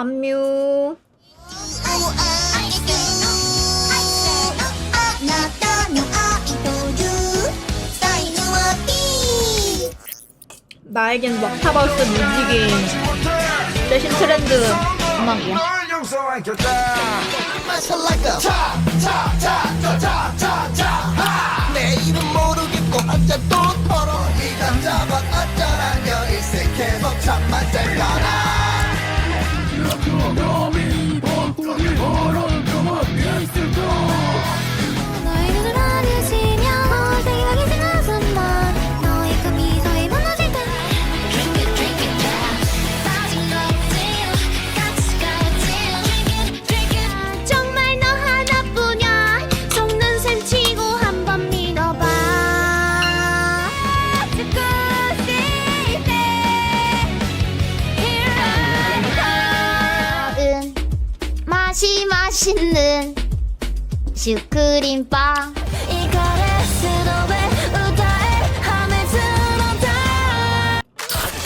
안뮤. 나에겐 워터버스 무지개인 최신 트렌드 음악이야. 내 이름 모르겠고 어째 또 털어 이 감자가 어쩌라며 일생 계속 참만 잘가라 Domino 슈크림빵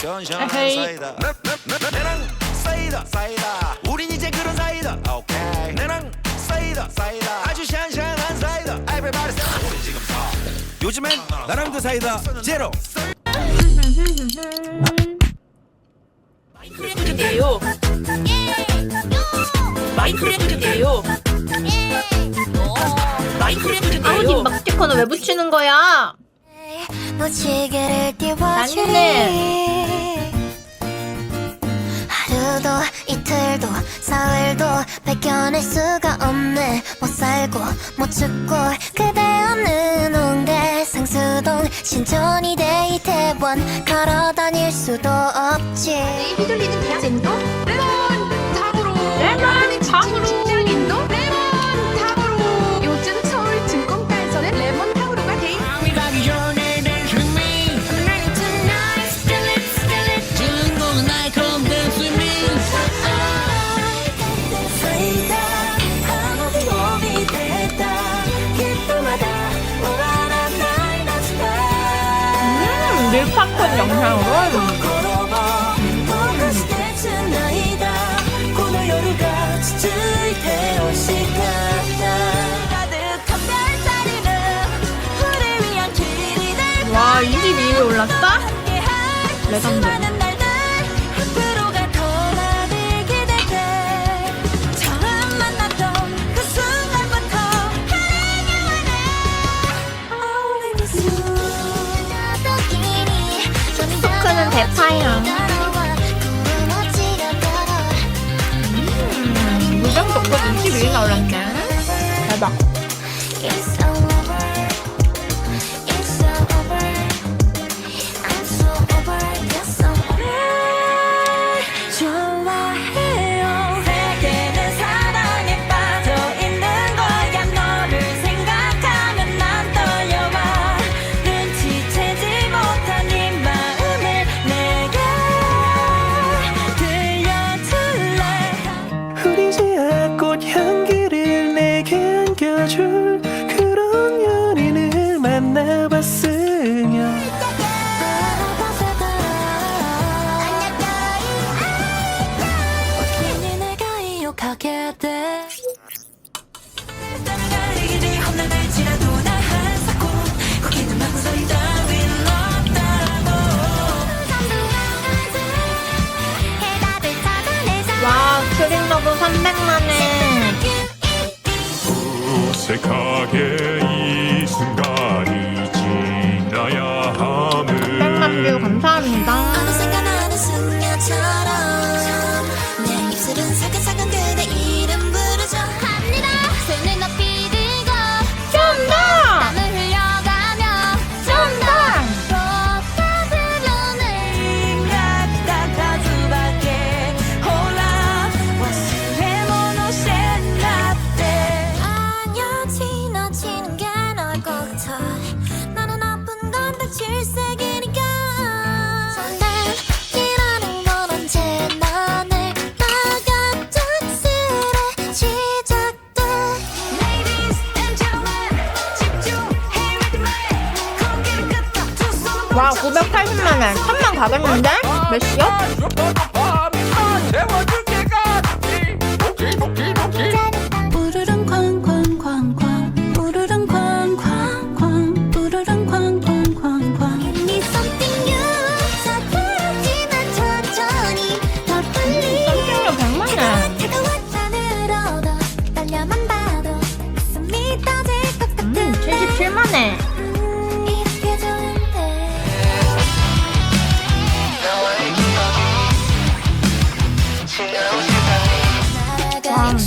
시원시원한 에헤이. 사이다 내, 내, 내, 내랑 사이다 사이다 우린 이제 그런 사이다 오케이 내랑 사이다 사이다 아주 시원시원한 사이다 Everybody say 우리 지금 사 요즘엔 나랑도 사이다 제로. 마인크래프트 마인크래프트인데요. 아우디 막스티커는 왜 붙이는 거야? 무지개를. 하루도 이틀도 사흘도 발견할 수가 없네 못 살고 못 죽고 그대 없는 온게 상수동 신촌이 대이태원 걸어 다닐 수도 없지 휘둘리는 대학생도 레몬 탑으로 레몬 탑으로. 우리 위한 길이 될 와, 22위 올랐다? 레전드. 22위나 올랐네. 300만에. 어색하게 이 순간이 지나야 함을 100만 뷰 감사합니다. 와, 980만에. 1000만 가겠는데? 몇 시요?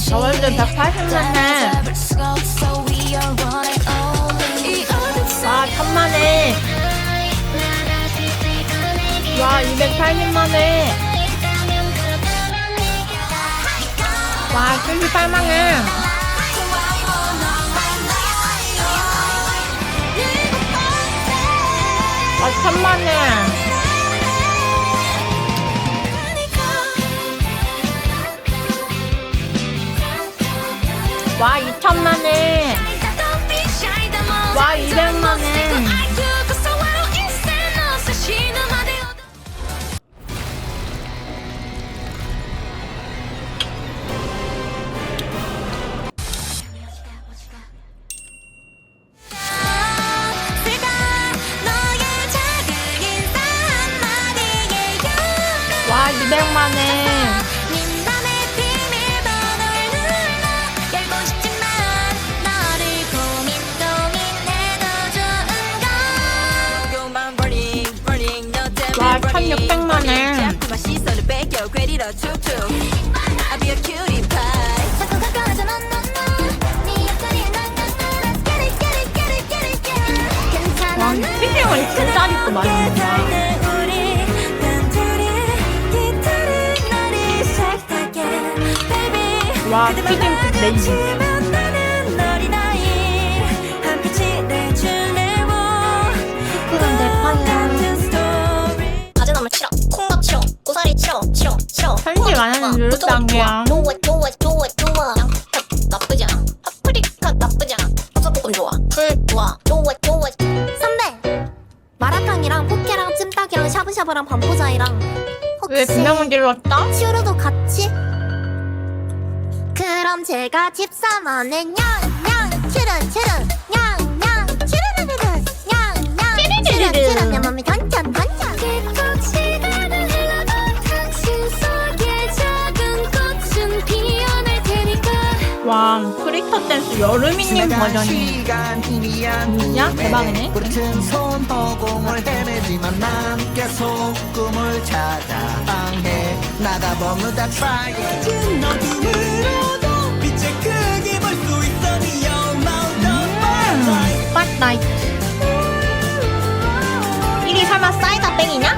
저번주 180만에 와 천만에. 와 280만에. 와 78만에 와 천만에 와 2천만에. 와 200 자꾸 가까워져 넌넌넌네 옆자리에 난난난 Let's get it get it get it get it get it. 괜찮아 와 피디형은 진짜 아직도 많이 먹는다 와 피디님 레이지 편집 안 하는 누르땅이야? 좋아 좋아 좋아 좋아. 양파 나쁘지 않아. 파프리카 나쁘지 않아. 버섯볶음 좋아. 풀 좋아. 좋아 좋아. 선배 마라탕이랑 포케랑 찜닭이랑 샤브샤브랑 반포자이랑 왜 혹시 비명을 질렀다? 치우로도 같이? 그럼 제가 집사만은 냥냥 치르 냥냥 치르르르르. 냥냥 내 댄스 여름이님 버전이 시간 희미한 진짜? 대박이네. 붉은 손허공을 헤매지만 난 계속 꿈을 찾아 방해. 나가버뮤다 try again 어둠으로도 빛의 크기 볼 수 있어 스팟라이트 이게 설마 사이다 땡이냐?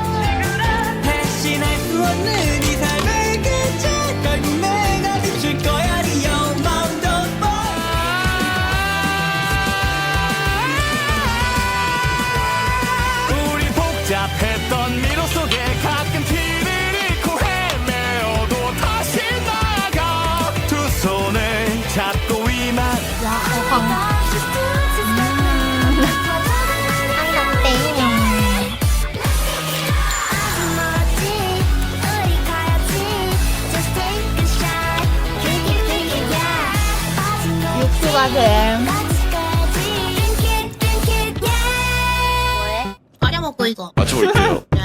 같이 가야지 Drink it drink it yeah 뭐해? 아려 먹고 이거. 맞춰볼게요. 네?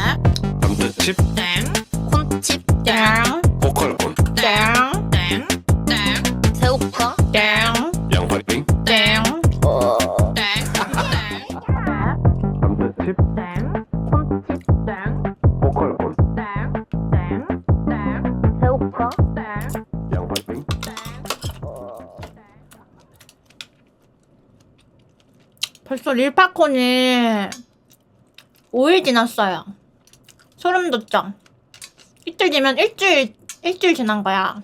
감자칩? 땡 릴파콘이 5일 지났어요 소름 돋죠? 이틀 뒤면 일주일 일주일 지난 거야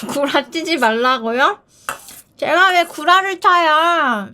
구라 찌지 말라고요? 제가 왜 구라를 차야